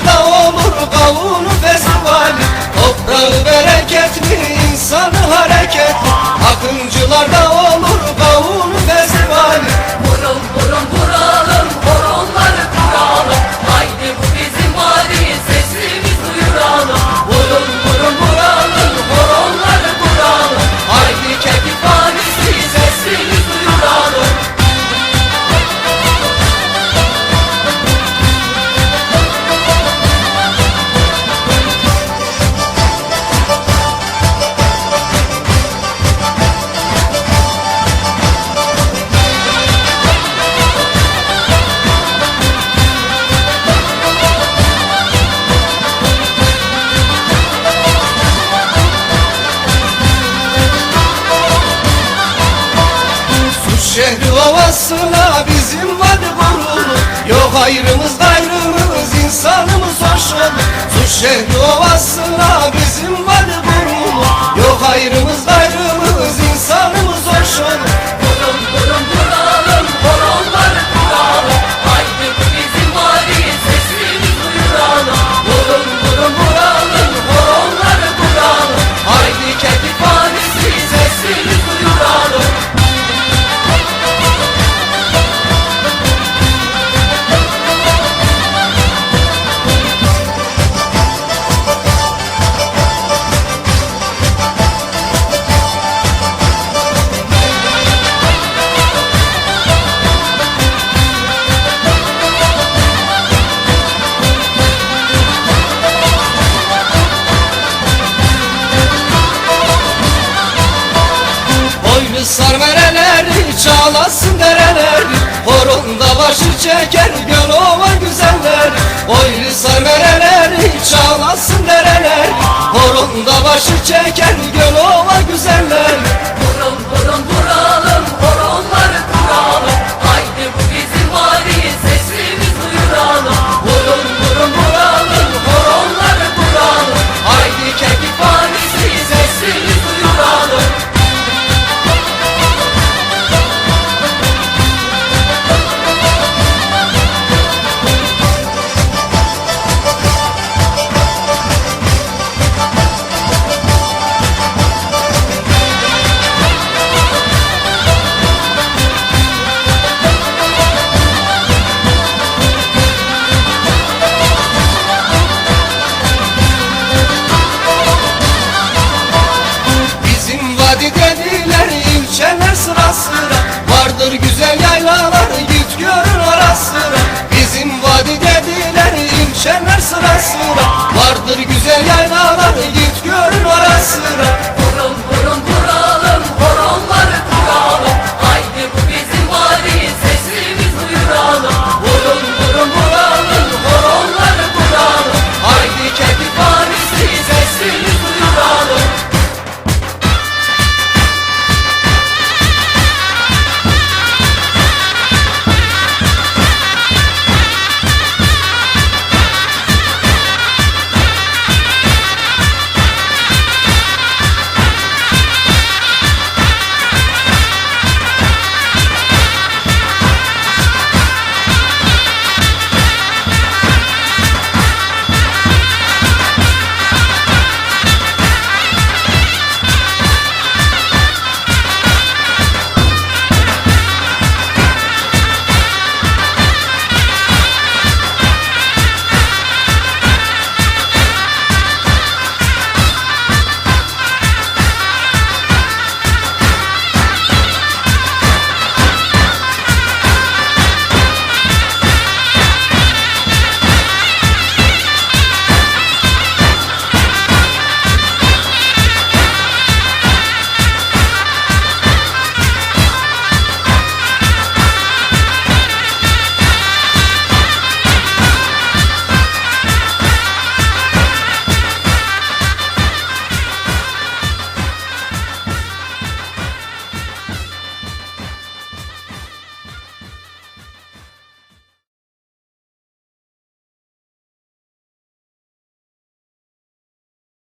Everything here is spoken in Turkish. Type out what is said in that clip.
no. Şehri ovasına bizim vardı kurulu Yok ayrımız gayrımız insanımız hoş olur. Su şehri ovasına bizim çeker göl ova güzeller Boynu sarmereleri çalasın dereleri Horonda başı çeker göl ova güzeller